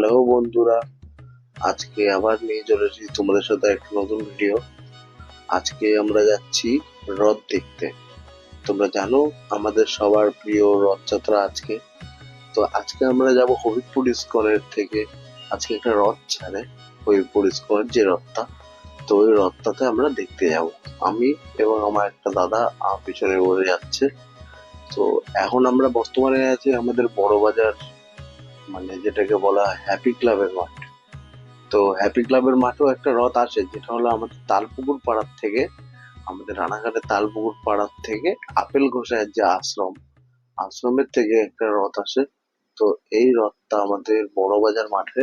Hello বন্ধুরা, আজকে আবার নিয়ে চলে এসেছি তোমাদের সাথে একটা নতুন ভিডিও আজকে আমরা যাচ্ছি রথ দেখতে। তোমরা জানো আমাদের সবার প্রিয় রথযাত্রা আজকে। তো আজকে আমরা যাব হবিবপুর ইস্কনের থেকে। আজকে একটা রথ ছাড়ে, হবিবপুর ইস্কনের যে রথটা, তো ওই রথটাতে আমরা দেখতে যাব। আমি এবং আমার একটা দাদা পিছনে বসে যাচ্ছে। তো এখন আমরা বর্তমানে আছি আমাদের বড় বাজার মানে যেটাকে বলা হয় হ্যাপি ক্লাবের মাঠ। তো হ্যাপি ক্লাবের মাঠেও একটা রথ আসে, যেটা হলো আমাদের তালপুকুর পাড়ার থেকে, আমাদের রানাঘাটের তালপুকুর পাড়ার থেকে আপেল ঘোষায়ের যে আশ্রম, আশ্রমের থেকে একটা রথ আসে। তো এই রথটা আমাদের বড় বাজার মাঠে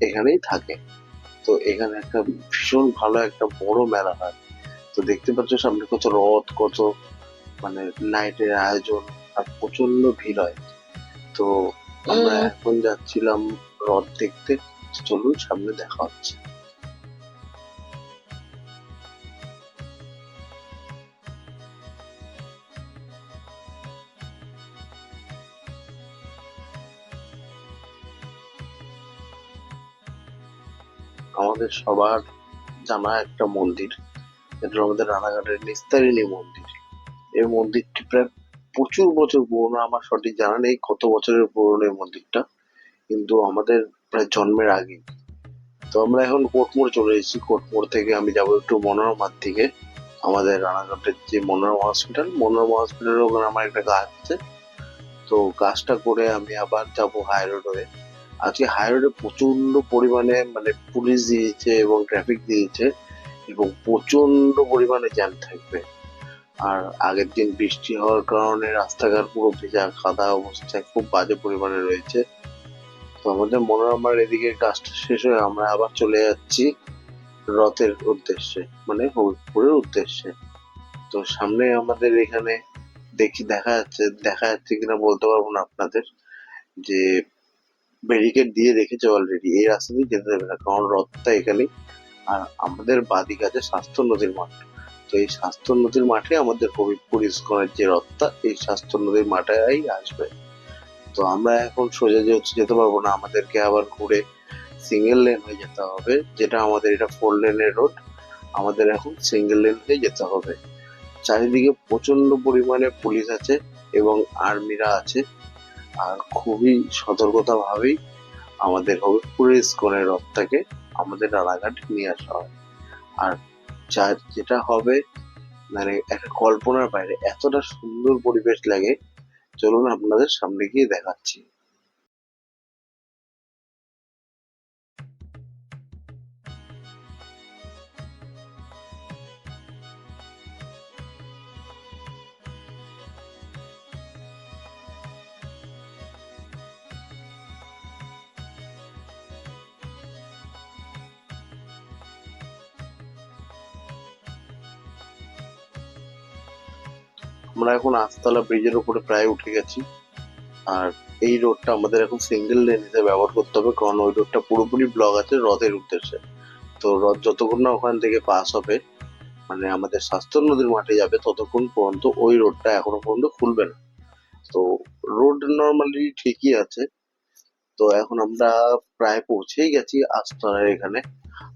এখানেই থাকে। তো এখানে একটা ভীষণ ভালো একটা বড় মেলা হয়। তো দেখতে পাচ্ছ সামনে কত রথ, কত মানে লাইটের আয়োজন, আর প্রচণ্ড ভিড় হয়। তো আমরা এখন যাচ্ছিলাম রথ দেখতে। চলুন সামনে দেখা হচ্ছে। আমাদের সবার জানা একটা মন্দির। এটা আমাদের রানাঘাটের নিস্তারিণী মন্দির। এই মন্দিরটি প্রায় প্রচুর বছর পুরনো, আমার সঠিক জানা নেই কত বছরের পুরনো এই মন্দিরটা, কিন্তু আমাদের প্রায় জন্মের আগে। তো আমরা এখন কোটমোড় চলে এসেছি, কোটমোড় থেকে আমি যাব একটু মনোরমার দিকে, আমাদের রানাঘাটের যে মনোরমা হসপিটাল, মনোরমা হসপিটালের ওখানে আমার একটা কাজ আছে। তো কাজটা করে আমি আবার যাব হাই রোড হয়ে আজকে হাই রোডে প্রচণ্ড পরিমাণে মানে পুলিশ দিয়েছে এবং ট্রাফিক দিয়েছে এবং প্রচণ্ড পরিমাণে জ্যাম থাকবে। আর আগের দিন বৃষ্টি হওয়ার কারণে রাস্তাঘাট পুরো ভেজা, কাদা অবস্থায় খুব বাজে পরিমাণে রয়েছে। তো আমাদের মনোরমার এদিকে কাজটা শেষ হয়ে আমরা আবার চলে যাচ্ছি রথের উদ্দেশ্যে মানে হবিবপুরের উদ্দেশ্যে। তো সামনে আমাদের এখানে দেখি দেখা যাচ্ছে দেখা যাচ্ছে কিনা বলতে পারব না আপনাদের, যে ব্যারিকেড দিয়ে রেখেছে অলরেডি এই রাস্তা দিয়ে যেতে দেবে না, কারণ রথটা এখানেই। আর আমাদের বাদিক আছে স্বাস্থ্য নদীর মাঠ। তো এই স্বাস্থ্য নদীর মাঠে আমাদের হবিবপুর ইস্কনের যে রথটা, এই স্বাস্থ্য নদীর মাঠেই আসবে। তো আমরা এখন সোজা যেহেতু যেতে পারব না, আমাদেরকে আবার ঘুরে সিঙ্গেল লেন হয়ে যেতে হবে, যেটা আমাদের এটা ফোর লেনের রোড আমাদের এখন সিঙ্গেল লেন হয়ে যেতে হবে। চারিদিকে প্রচণ্ড পরিমাণে পুলিশ আছে এবং আর্মিরা আছে। আর খুবই সতর্কতা ভাবেই আমাদের হবিবপুরের ইস্কনের রথটাকে আমাদের রানাঘাট নিয়ে আসা হয়। আর যা যেটা হবে মানে একটা কল্পনার বাইরে এতটা সুন্দর পরিবেশ লাগে। চলুন আপনাদের সামনে গিয়ে দেখাচ্ছি। আমরা এখন আস্তলা ব্রিজের উপরে প্রায় উঠে গেছি। আর এই রোডটা আমাদের এখন সিঙ্গেল লেন হিসেবে ব্যবহার করতে হবে, কারণ ওই রোডটা পুরোপুরি ব্লক আছে, রথের উদ্দেশ্যে। তো রথ যতক্ষণ না ওখান থেকে পাস হবে মানে আমাদের স্বাস্থ্য নদীর মাঠে যাবে, ততক্ষণ পর্যন্ত ওই রোডটা এখনও পর্যন্ত খুলবে না। তো রোড নর্মালি ঠিকই আছে। তো এখন আমরা প্রায় পৌঁছেই গেছি আস্তলার এখানে।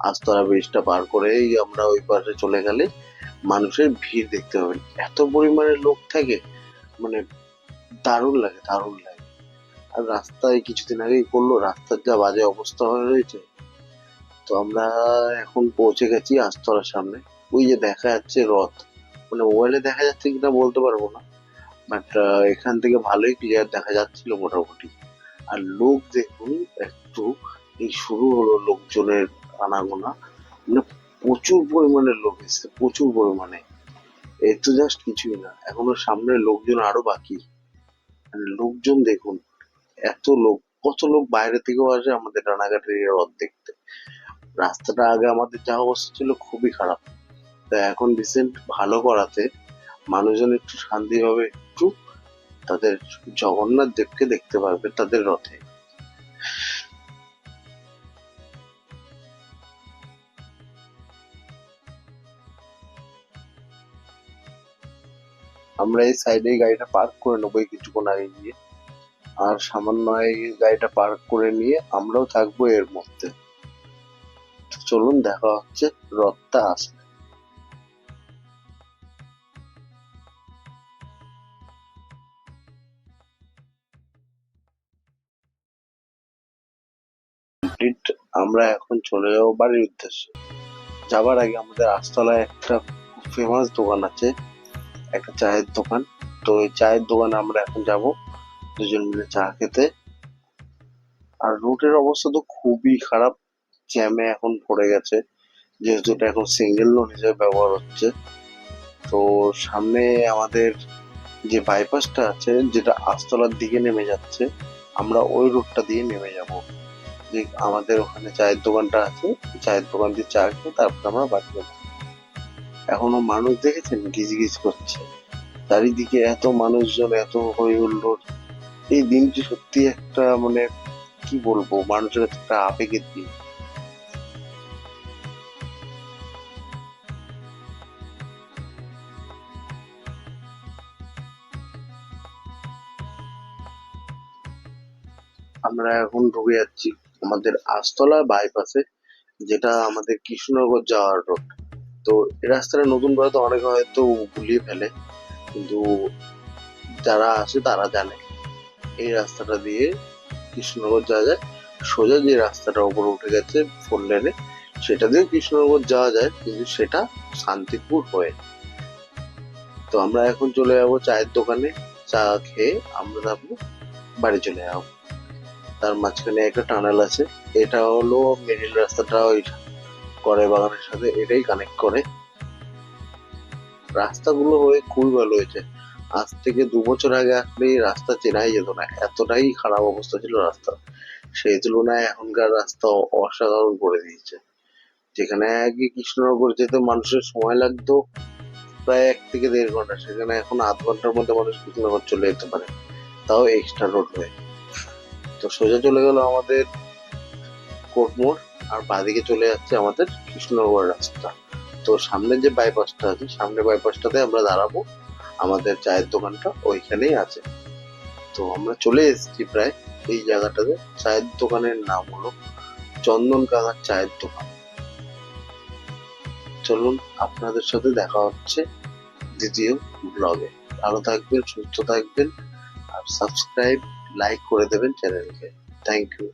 আস্তলা ব্রিজটা পার করেই আমরা ওই পাশে চলে গেলে মানুষের ভিড় দেখতে পাবেন এত পরিমাণে লোক থাকে মানে দারুণ লাগে দারুণ লাগে। আর রাস্তায় কিছুদিন আগেই করল রাস্তার যা বাজে অবস্থা হয়ে রয়েছে। তো আমরা এখন পৌঁছে গেছি আস্তলার সামনে। ওই যে দেখা যাচ্ছে রথ। মানে মোবাইলে দেখা যাচ্ছে কিনা বলতে পারব না। বাট এখান থেকে ভালোই ক্লিয়ার দেখা যাচ্ছিল মোটামুটি। আর লোক দেখুন, একটু এই শুরু হলো লোকজনের আনাগোনা। মানে প্রচুর পরিমাণে লোক এসছে, প্রচুর পরিমাণে। এই তো জাস্ট কিছুই না। এখনও সামনে লোকজন আরও বাকি। মানে লোকজন দেখুন, এত লোক, কত লোক বাইরে থেকেও আসে আমাদের রানাঘাটের রথ দেখতে রাস্তাটা আগে আমাদের যা অবস্থা ছিল খুবই খারাপ। তা এখন রিসেন্ট ভালো করাতে মানুষজন একটু শান্তিভাবে একটু তাদের জগন্নাথ দেবকে দেখতে পারবে তাদের রথে। আমরা এই সাইডে গাড়িটা পার্ক করে নেব কিছুক্ষণ আগে গিয়ে। আর সামান্য গাড়িটা পার্ক করে নিয়ে আমরাও থাকব এর মধ্যে। চলুন, দেখা হচ্ছে, রথটা আসলে আমরা এখন চলে যাব বাড়ির উদ্দেশ্যে। যাবার আগে আমাদের আস্তলায় একটা ফেমাস দোকান আছে। একটা চায়ের দোকান। তো ওই চায়ের দোকানে আমরা এখন যাব দুজন মিলে চা খেতে। আর রুটের অবস্থা তো খুবই খারাপ। জ্যামে এখন পড়ে গেছে। যেহেতু এটা এখন সিঙ্গেল লোন হিসেবে ব্যবহার হচ্ছে। তো সামনে আমাদের যে বাইপাসটা আছে, যেটা আস্তলার দিকে নেমে যাচ্ছে, আমরা ওই রুটটা দিয়ে নেমে যাব। যে আমাদের ওখানে চায়ের দোকানটা আছে, চায়ের দোকান দিয়ে চা খেয়ে তারপর আমরা বাড়ি যাব। এখনও মানুষ দেখেছেন গিজ গিজ করছে? চারিদিকে এত মানুষজন, এত হই হুল্লোড়। এই দিনটি সত্যি একটা মানে কি বলব, মানুষের একটা আবেগের দিন। আমরা এখন ঢুকে যাচ্ছি আমাদের আস্তলা বাইপাসে যেটা আমাদের কৃষ্ণনগর যাওয়ার রোড তো এই রাস্তাটা নতুন করে তো অনেকে হয়তো গুলিয়ে ফেলে। কিন্তু যারা আসে তারা জানে। এই রাস্তাটা দিয়ে কৃষ্ণনগর যাওয়া যায়। সোজা যে রাস্তাটা উপরে উঠে গেছে ফোর লেনে সেটা দিয়েও কৃষ্ণনগর যাওয়া যায়। কিন্তু সেটা শান্তিপুর হয়ে তো আমরা এখন চলে যাব চায়ের দোকানে। চা খেয়ে আমরা তারপর বাড়ি চলে যাব। তার মাঝখানে একটা টানেল আছে। এটা হলো মিডিল রাস্তাটা ওই করে বাগানের সাথে, এটাই কানেক্ট করে। রাস্তাগুলো হয়ে খুবই ভালো হয়েছে। আজ থেকে দু বছর আগে আসলে রাস্তা চেনাই যেত না, এতটাই খারাপ অবস্থা ছিল রাস্তা। সেই তুলনায় এখনকার রাস্তা অসাধারণ করে দিয়েছে। যেখানে আগে কৃষ্ণনগর যেতে মানুষের সময় লাগতো, প্রায় এক থেকে দেড় ঘণ্টা। সেখানে এখন আধ ঘণ্টার মধ্যে মানুষ কৃষ্ণনগর চলে যেতে পারে। তাও এক্সট্রা রোড হয়ে। তো সোজা চলে গেল আমাদের কোটমোড় আর বাঁদিকে চলে যাচ্ছে আমাদের কৃষ্ণনগর রাস্তা। তো সামনে যে বাইপাসটা আছে, সামনে বাইপাসটাতে আমরা দাঁড়াবো। আমাদের চায়ের দোকানটা ওইখানেই আছে। তো আমরা চলে এসেছি প্রায় এই জায়গাটাতে। চায়ের দোকানের নাম হলো চন্দন কাকার চায়ের দোকান। চলুন আপনাদের সাথে দেখা হচ্ছে দ্বিতীয় ব্লগে ভালো থাকবেন, সুস্থ থাকবেন। আর সাবস্ক্রাইব লাইক করে দেবেন চ্যানেলকে থ্যাংক ইউ